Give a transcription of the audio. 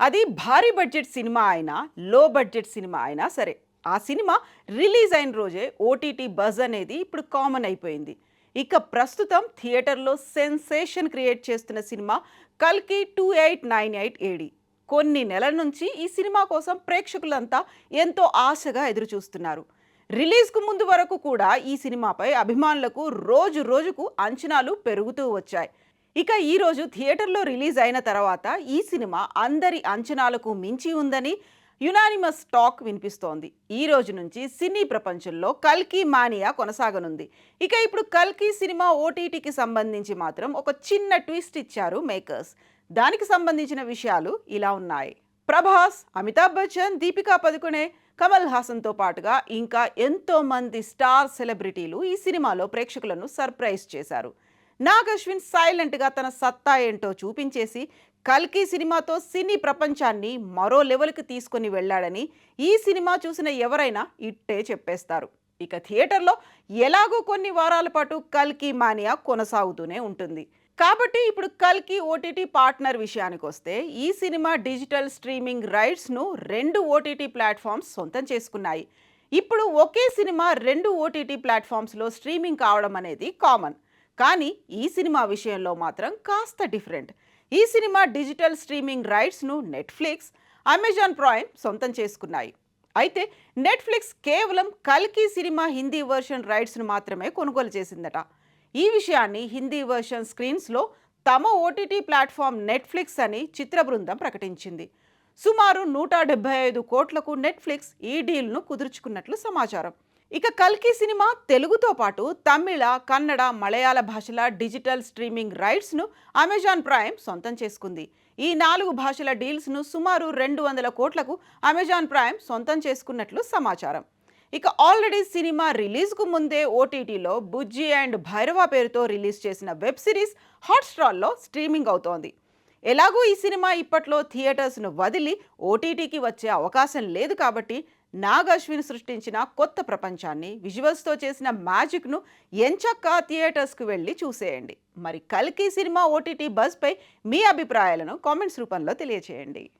అది భారీ budget cinema అయినా లో బడ్జెట్ సినిమా అయినా సరే ఆ సినిమా రిలీజ్ అయిన రోజే ఓటీటీ బజ్ అనేది ఇప్పుడు కామన్ అయిపోయింది. ఇక ప్రస్తుతం థియేటర్లో సెన్సేషన్ క్రియేట్ చేస్తున్న సినిమా కల్కి two eight nine eight AD కొన్ని నెలల నుంచి ఈ సినిమా కోసం ప్రేక్షకులంతా ఎంతో ఆశగా ఎదురుచూస్తున్నారు. రిలీజ్కు ముందు వరకు కూడా ఈ సినిమాపై అభిమానులకు రోజు రోజుకు అంచనాలు పెరుగుతూ వచ్చాయి. ఇక ఈ రోజు థియేటర్లో రిలీజ్ అయిన తర్వాత ఈ సినిమా అందరి అంచనాలకు మించి ఉందని యునానిమస్ టాక్ వినిపిస్తోంది. ఈ రోజు నుంచి సినీ ప్రపంచంలో కల్కి మానియా కొనసాగనుంది. ఇక ఇప్పుడు కల్కి సినిమా ఓటీటీకి సంబంధించి మాత్రం ఒక చిన్న ట్విస్ట్ ఇచ్చారు మేకర్స్. దానికి సంబంధించిన విషయాలు ఇలా ఉన్నాయి. ప్రభాస్ అమితాబ్ బచ్చన్ దీపికా పదుకునే కమల్ హాసన్తో పాటుగా ఇంకా ఎంతో మంది స్టార్ సెలబ్రిటీలు ఈ సినిమాలో ప్రేక్షకులను సర్ప్రైజ్ చేశారు. నాగ్ అశ్విన్ సైలెంట్గా తన సత్తా ఏంటో చూపించేసి కల్కి సినిమాతో సినీ ప్రపంచాన్ని మరో లెవెల్కి తీసుకొని వెళ్ళాడని ఈ సినిమా చూసిన ఎవరైనా ఇట్టే చెప్పేస్తారు. ఇక థియేటర్లో ఎలాగో కొన్ని వారాల పాటు కల్కి మానియా కొనసాగుతూనే ఉంటుంది. కాబట్టి ఇప్పుడు కల్కి ఓటీటీ పార్ట్నర్ విషయానికి వస్తే ఈ సినిమా డిజిటల్ స్ట్రీమింగ్ రైట్స్ను రెండు ఓటీటీ ప్లాట్ఫామ్స్ సొంతం చేసుకున్నాయి. ఇప్పుడు ఒకే సినిమా రెండు ఓటీటీ ప్లాట్ఫామ్స్లో స్ట్రీమింగ్ కావడం అనేది కామన్. కానీ ఈ సినిమా విషయంలో మాత్రం కాస్త డిఫరెంట్. ఈ సినిమా డిజిటల్ స్ట్రీమింగ్ రైట్స్ను నెట్ఫ్లిక్స్ అమెజాన్ ప్రైమ్ సొంతం చేసుకున్నాయి. అయితే నెట్ఫ్లిక్స్ కేవలం కల్కి సినిమా హిందీ వర్షన్ రైట్స్ను మాత్రమే కొనుగోలు చేసిందట. ఈ విషయాన్ని హిందీ వర్షన్ స్క్రీన్స్లో తమ ఓటీటీ ప్లాట్ఫామ్ నెట్ఫ్లిక్స్ అని చిత్ర బృందం ప్రకటించింది. సుమారు నూట డెబ్బై ఐదు కోట్లకు నెట్ఫ్లిక్స్ ఈ డీల్ను కుదుర్చుకున్నట్లు సమాచారం. ఇక కల్కి సినిమా తెలుగుతో పాటు తమిళ కన్నడ మలయాళ భాషల డిజిటల్ స్ట్రీమింగ్ రైట్స్ను అమెజాన్ ప్రైమ్ సొంతం చేసుకుంది. ఈ నాలుగు భాషల డీల్స్ను సుమారు రెండు వందల కోట్లకు అమెజాన్ ప్రైమ్ సొంతం చేసుకున్నట్లు సమాచారం. ఇక ఆల్రెడీ సినిమా రిలీజ్కు ముందే ఓటీటీలో బుజ్జి అండ్ భైరవ పేరుతో రిలీజ్ చేసిన వెబ్ సిరీస్ హాట్స్టార్లో స్ట్రీమింగ్ అవుతోంది. ఎలాగో ఈ సినిమా ఇప్పట్లో థియేటర్స్ను వదిలి ఓటీటీకి వచ్చే అవకాశం లేదు కాబట్టి నాగ్ అశ్విన్ సృష్టించిన కొత్త ప్రపంచాన్ని విజువల్స్తో చేసిన మ్యాజిక్ను ఎంచక్క థియేటర్స్కు వెళ్ళి చూసేయండి. మరి కల్కి సినిమా ఓటీటీ బస్పై మీ అభిప్రాయాలను కామెంట్స్ రూపంలో తెలియచేయండి.